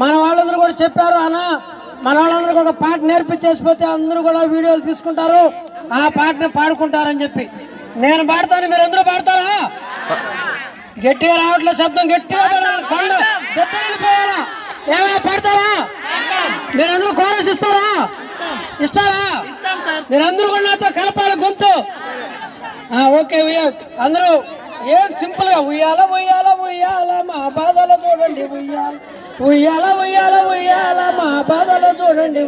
మన వాళ్ళందరూ కూడా చెప్పారు అన్న. మన వాళ్ళందరికీ ఒక పాట నేర్పించేసిపోతే అందరూ కూడా వీడియోలు తీసుకుంటారు. ఆ పాటని పాడుకుంటారని చెప్పి. నేను పాడతాను మీరు అందరూ పాడతారా? గట్టిగా రావట్లేదు శబ్దం గట్టిగా. కొండ ఏమైనా పాడతారా మీరందరూ కోరస్ ఇస్తారా? ఇస్తారా? మీరందరూ కూడా నాతో కలపాలి గొంతు. ఓకే అందరూ ఏం సింపుల్గా ఉయ్యాల ఉయ్యాల ఉయ్యాల మా బాధలు చూడండి ఉయ్యాల. ఉయ్యాల ఉయ్యాల ఉయ్యాల మా బాధలో చూడండి.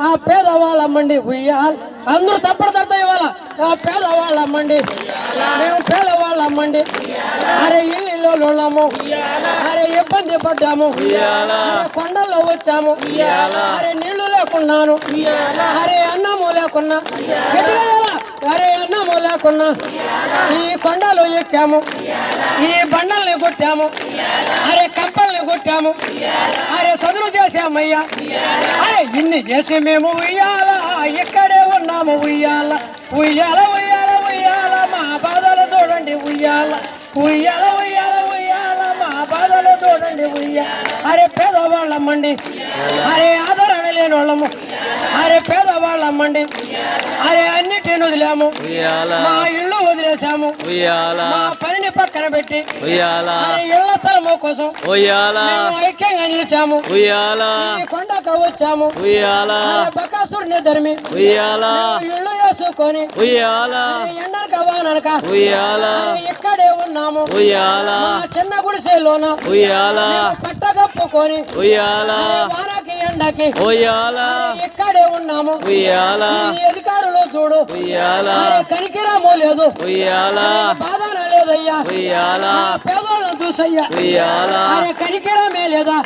ఆ పేదవాళ్ళమ్మండి ఉయ్యాల. అందరూ తప్పడు తడతా ఇవాళ. ఆ పేదవాళ్ళమ్మండి మేము పేదవాళ్ళమ్మండి అరే ఇల్లు ఉన్నాము అరే ఇబ్బంది పడ్డాము. కొండల్లో వచ్చాము. అరే నీళ్ళు లేకున్నాను. అరే అన్నము లేకున్నా. అరే లేకున్నా ఈ కొండలు ఎక్కాము. ఈ బండల్ని కొట్టాము. అరే కప్పల్ని కొట్టాము. అరే చదువు చేసామయ్యా అరే ఇన్ని చేసి మేము ఉయ్యాల. ఇక్కడే ఉన్నాము ఉయ్యాల. ఉయ్యాల ఉయ్యాల ఉయ్యాల మా బాధలు చూడండి ఉయ్యాల. ఉయ్యాల ఉయ్యాల ఉయ్యాల మా బాధలు చూడండి ఉయ్యాల. అరే పేదవాళ్ళమ్మండి అరే ఆదరణ లేని వాళ్ళము పేదవాళ్ళమ్మండి అరే అన్నిటిని వదిలాము. మా ఇల్లు వదిలేసాము మా పనిని పక్కన పెట్టి. ఇళ్ళ స్థలము కోసం. ఐక్యంగా నిలిచాము. కొండకు వచ్చాము. బకాసురుని ధర్మి ఉయ్యాల. ఇల్లు వేసుకొని. ఇక్కడే ఉన్నాము. చిన్న గుడిసెలోన. ఉయ్యాల. పట్ట కప్పుకొని ఉయ్యాల. వానకి ఉయ్యాల. ఇక్కడే ఉన్నాము? అధికారులు చూడు. కనికిరామో లేదు. బాధన లేదయ్యా. పేదోళ్ళను చూసయ్యా. కనికిరామే లేదా?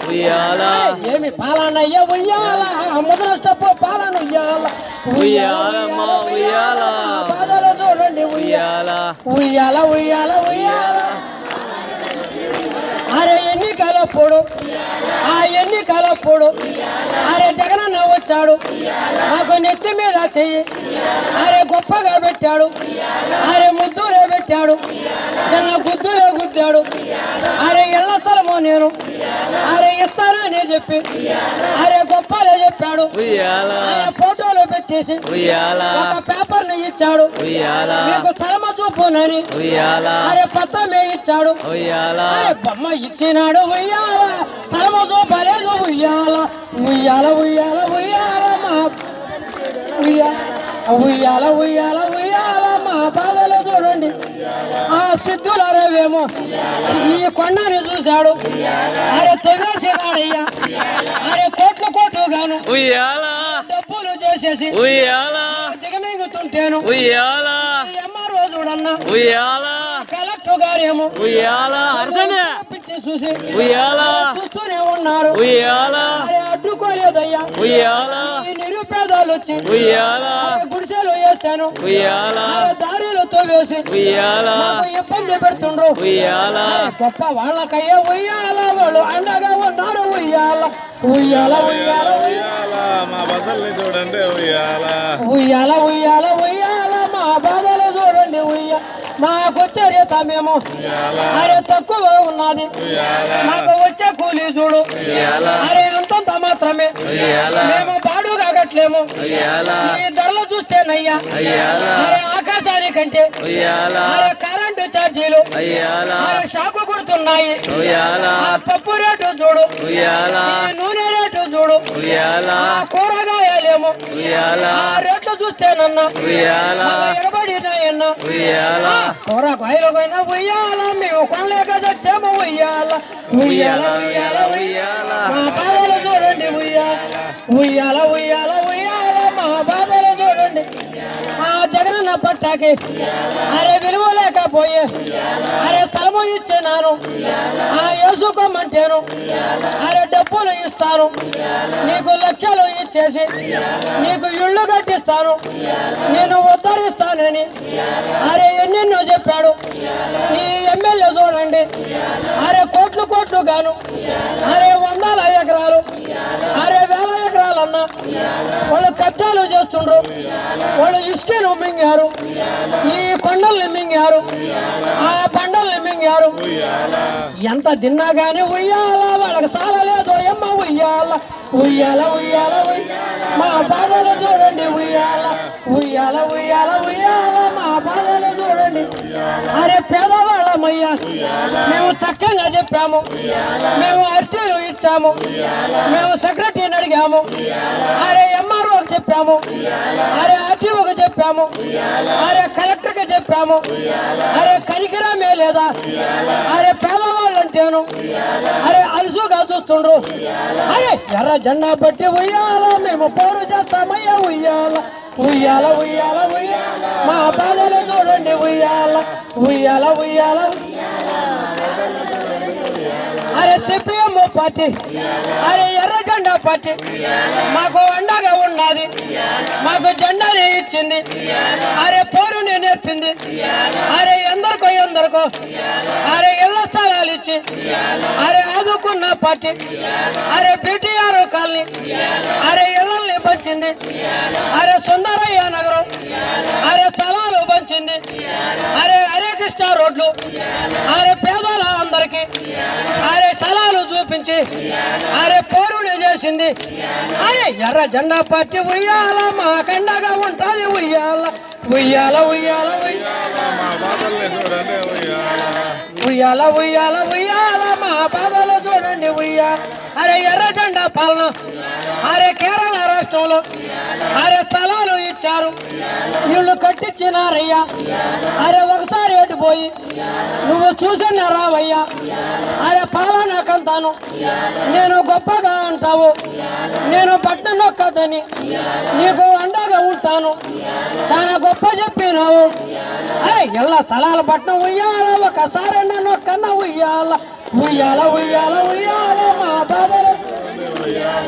ఏమి పాలనయ్య? ఉయ్యాల. ముద్రష్టపు పాలన ఉయ్యాల. ఉయ్యాలమ్మ ఉయ్యాల. బాధలు చూడండి ఉయ్యాల. ఉయ్యాల. ఉయ్యాల ఉయ్యాల ఉయ్యాల. అరే ఎన్నికలప్పుడు ఆ ఎన్నికలప్పుడు అరే జగనన్న వచ్చాడు. నాకు నెత్తి మీద చెయ్యి. అరే గొప్పగా పెట్టాడు. అరే ముద్దులే పెట్టాడు. చిన్న గుద్దులే గుద్దాడు. అరే ఇళ్ళ స్థలము నేను. అరే ఇస్తానని చెప్పి. అరే గొప్పలే చెప్పాడు. ఫోటోలు పెట్టేసి ఒక పేపర్ని ఇచ్చాడు మీకు స్థలమ చూపునని అరే పత్తమే ఇచ్చాడు. అరే బొమ్మ ఇచ్చినాడు ఉయ్యాల. స్థలమ చూపలేదు ఉయ్యాల ఉయ్యాల ఉయ్యాల ఉయ్యాల మా ఉయ్యాల ఉయ్యాల ఉయ్యాల మా బాధలు చూడండి ఆ సిద్ధుల రవేమో ఈ కొండని చూశాడు. అరే తొగేసినాడయ్యా అరే కోట్లు కోట్లు గాను. ఉయ్యాల. డబ్బులు చేసేసి ఉయ్యాల. దిగమింగుతుంటేను. ఉయ్యాల. ఎంఆర్ఓ చూడన్నా ఉయ్యాల. కలెక్టర్ గారేమో. ఉయ్యాల. అర్థమే పిచ్చి చూసి. ఉయ్యాల. ఉయ్యాల. అరే అడ్డుకోలేదయ్యా. ఉయ్యాల. నిరుపేదలు వచ్చి ఉయ్యాల. గుడిసెలు వేస్తాను ఉయ్యాల. దారిలతో వేసి ఉయ్యాల. ఇబ్బంది పెడుతుండ్రు. ఉయ్యాల. గొప్ప వాళ్ళకయ్యా ఉయ్యాల వాళ్ళు అండగా ఉన్నారు ఉయ్యాల. ఉయ్యాల ఉయ్యాల ఉయ్యాల. ఉయ్యాల మా బసల్ని చూడండి ఉయ్యాల. ఉయ్యాల ఉయ్యాల ఉయ్యాల. మా బాధలు చూడండి ఉయ్య మాకు చరిత మేము. అరే తక్కువ ఉన్నది. మాకు వచ్చే కూలీ చూడు. అరే అంతంత మాత్రమే. మేము బాడు కాగట్లేము. ఈ ధరలు చూస్తేనయ్యా అరే ఆకాశానికంటే అరే కరెంటు ఛార్జీలు. అరే షాకు కొడుతున్నాయి పప్పు రేటు చూడు. నూనె రేటు చూడు. ఉయ్యాల. ఆ రేట్లు చూస్తేనన్నా ఉయ్యాల. మేము కొనలేక చచ్చాము ఉయ్యాల. ఉయ్యాల చూడండి ఉయ్యాల. ఉయ్యాల ఉయ్యాల. పట్టాకి. అరే విలువ లేకపోయే. అరే స్థలము ఇచ్చినాను. ఆ వేసుకోమంటేను అరే డబ్బులు ఇస్తాను. నీకు లక్షలు ఇచ్చేసి నీకు ఇళ్ళు కట్టిస్తాను. నేను ఉద్ధరిస్తానని. అరే ఎన్నెన్నో చెప్పాడు. ఈ ఎమ్మెల్యే చూడండి. అరే కోట్లు కోట్లు గాను అరే వందల ఎకరాలు. అరే వేల వాళ్ళు కబ్జాలు చేస్తుండ్రు. వాళ్ళు ఇష్టను మింగారు. ఈ కొండల్ని మింగారు. ఆ పండల్ని మింగారు. ఎంత తిన్నా కానీ ఉయ్యాల వాళ్ళకి సాలలేదు ఎమ్మ ఉయ్యాల ఉయ్యాల ఉయ్యాల. మా బాధలు చూడండి ఉయ్యాల. ఉయ్యాల ఉయ్యాల ఉయ్యాల మా పేదవాళ్ళమయ్యా మేము చక్కగా చెప్పాము. మేము అర్జీలు ఇచ్చాము. మేము సెక్రటరీని అడిగాము. అరే ఎంఆర్ఓకి చెప్పాము. అరే ఆర్టీఓకి చెప్పాము. అరే కలెక్టర్కి చెప్పాము. అరే కనికిరామే లేదా? అరే పేదవాళ్ళు అంటేను? అరే అలుసుగా చూస్తుండ్రు. అరే ఎర్ర జెండా పట్టి ఉయ్యాల మేము పోరు చేస్తామయ్యా ఉయ్యాల. ఉయ్యాల ఉయ్యాల ఉయ్యాల. మా బాధలు చూడండి ఉయ్యాల. ఉయ్యాల ఉయ్యాల. అరే సిపిఎం పార్టీ. అరే ఎర్ర జెండా పార్టీ. మాకు అండగా ఉన్నది. మాకు జెండాని ఇచ్చింది. అరే పోరుని నేర్పింది. అరే ఎందరికో ఎందరికో. అరే ఇళ్ళ వచ్చి అరే ఆదుకున్న పార్టీ అరే బీటీఆర్ కాలనీ అరే ఇళ్ళని పంచింది అరే సుందరయ్య నగరం అరే స్థలాలు పంచింది అరే హరే కృష్ణ రోడ్లు అరే పేదల అందరికి అరే స్థలాలు చూపించి అరే పోరుని చేసింది. అరే ఎర్ర జెండా పార్టీ ఉయ్యాల మా కండగా ఉంటుంది ఉయ్యాల ఉయ్యాల ఉయ్యాల ఉయ్యాల. ఉయ్యాల ఉయ్యాల ఉయ్యాల మా బాధలు చూడండి ఉయ్యా. అరే ఎర్ర జెండా పాలన. అరే కేరళ రాష్ట్రంలో అరే స్థలాలు ఇచ్చారు. ఇల్లు కట్టించినారయ్యా. అరే ఒకసారి ఎటుపోయి నువ్వు చూసిన రావయ్యా. అరే పాలనకంతాను నేను గొప్పగా అంటావు. నేను పట్టణ నొక్కదని నీకు అండగా ఉంటాను. చాలా గొప్ప చెప్పినావు. అరే ఎలా స్థలాల పట్నం ఉయ్యాల ఒకసారి నన్ను కన్న ఉయ్యాల. ఉయ్యాల ఉయ్యాల ఉయ్యాల మా బాధలు.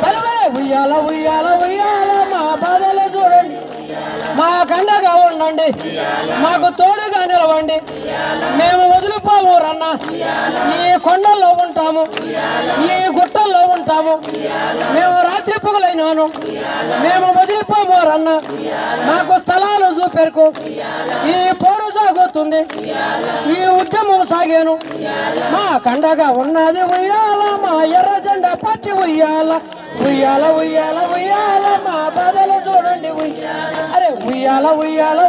బలమే ఉయ్యాల ఉయ్యాల ఉయ్యాల మా బాధలు చూడండి. మా కండగా ఉండండి మాకు తోడుగా నిలవండి. మేము వదిలిపోము రన్న. ఈ కొండల్లో ఉంటాము. ఈ గుట్టల్లో ఉంటాము. మేము రాత్రి పొగలైనాను. మేము వదిలిపోము రన్న. మాకు స్థలాలు చూపెరుకు. ఈ పోరు సాగుతుంది. ఈ ఉద్యమం సాగాను. మా కండగా ఉన్నది ఉయ్యాల మా ఎర్ర జెండా పట్టి ఉయ్యాల. ఉయ్యాల ఉయ్యాల ఉయ్యాల మా బాధలు చూడండి ఉయ్యాల. అరే ఉయ్యాల ఉయ్యాల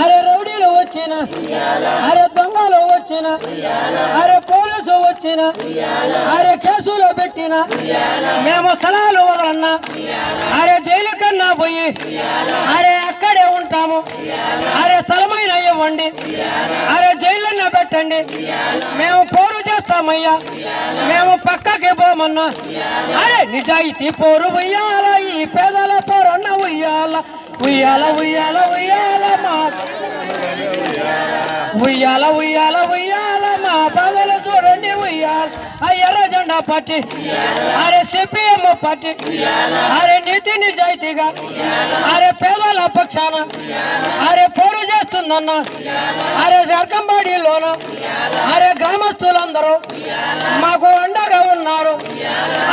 అరే రౌడీలు వచ్చిన అరే దొంగలు వచ్చిన అరే పోలీసు వచ్చిన అరే కేసులు పెట్టిన మేము స్థలాలు వదలన్నా అరే జైలు కన్నా పోయి అరే అక్కడే ఉంటాము. అరే స్థలమైన ఇవ్వండి. అరే జైలన్నా పెట్టండి. మేము పోరు చేస్తామయ్యా. మేము పక్కకి పోమన్నా. అరే నిజాయితీ పోరు ఉయ్యాల ఈ పేదల పోరన్న ఉయ్యాల. ఉయ్యాల ఉయ్యాల ఉయ్యాల మా ఉయ్యాల ఉయ్యాల ఉయ్యాల మా బాధలు చూడండి ఉయ్యాల. అయ్యాల ఎర్ర జెండా పట్టి అరే సిపిఎం పట్టి అరే నీతి నిజాయితీగా అరే పేదల పక్షాన అరే పోరు చేస్తుందన్న. అరే జర్కంబాడీలోన. అరే గ్రామస్తులందరూ మాకు అండగా ఉన్నారు.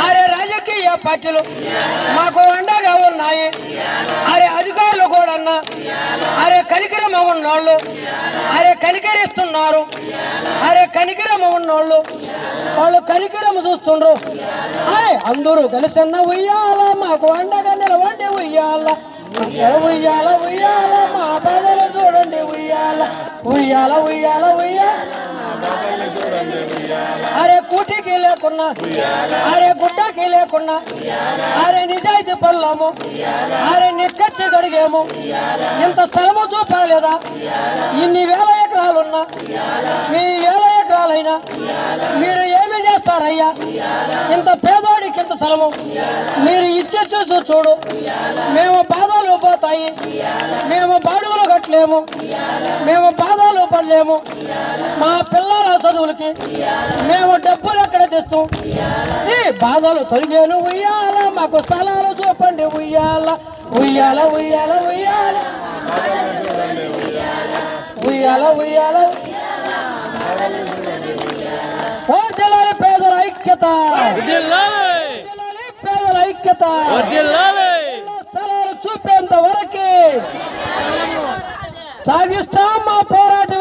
అరే రాజకీయ పార్టీలు మాకు అండగా ఉన్నాయి. అరే అధికారులు కూడా అరే కనికరమ ఉన్నోళ్ళు అరే కనికరిస్తున్నారు అరే కనికరమ ఉన్నోళ్ళు వాళ్ళు కనికరమ చూస్తుండ్రు. అరే అందరూ కలిసన్న ఉయ్యాల మాకు అండగా నిలవండి ఉయ్యాల ఉయ్యాల ఉయ్యాల మా ప్రజలు చూడండి ఉయ్యాల ఉయ్యాల ఉయ్యాల ఉయ్యాల. అరే కూటికి లేకున్నా అరే గుడ్డకి లేకుండా అరే నిజాయితీ పడలేము. అరే నిక్కచ్చి గడిగేము ఇంత స్థలము చూపలేదా ఇన్ని వేల ఎకరాలున్నా. మీ వేల ఎకరాలైనా. మీరు ఏమి చేస్తారయ్యా? ఇంత పేదోడికి ఇంత స్థలము. మీరు ఇచ్చే చూసి చూడు. మేము బాధలు పోతాయి. మేము బాడుగులు కట్టలేము. మేము బాధలు పడలేము. మా పిల్లల చదువులకి మేము డబ్బులు ఎక్కడ తెస్తాం? ఈ బాధలు తొలిగాను ఉయ్యాల మాకు స్థలాలు చూపండి ఉయ్యాల. ఉయ్యాల ఉయ్యాల ఉయ్యాల. ఉయ్యాల ఉయ్యాల. వర్ధిల్లాలి పేదల ఐక్యత. వర్ధిల్లాలి ఐక్యత. స్థలాలు చూపేంత వరకే. సాగిస్తాం మా పోరాటంలో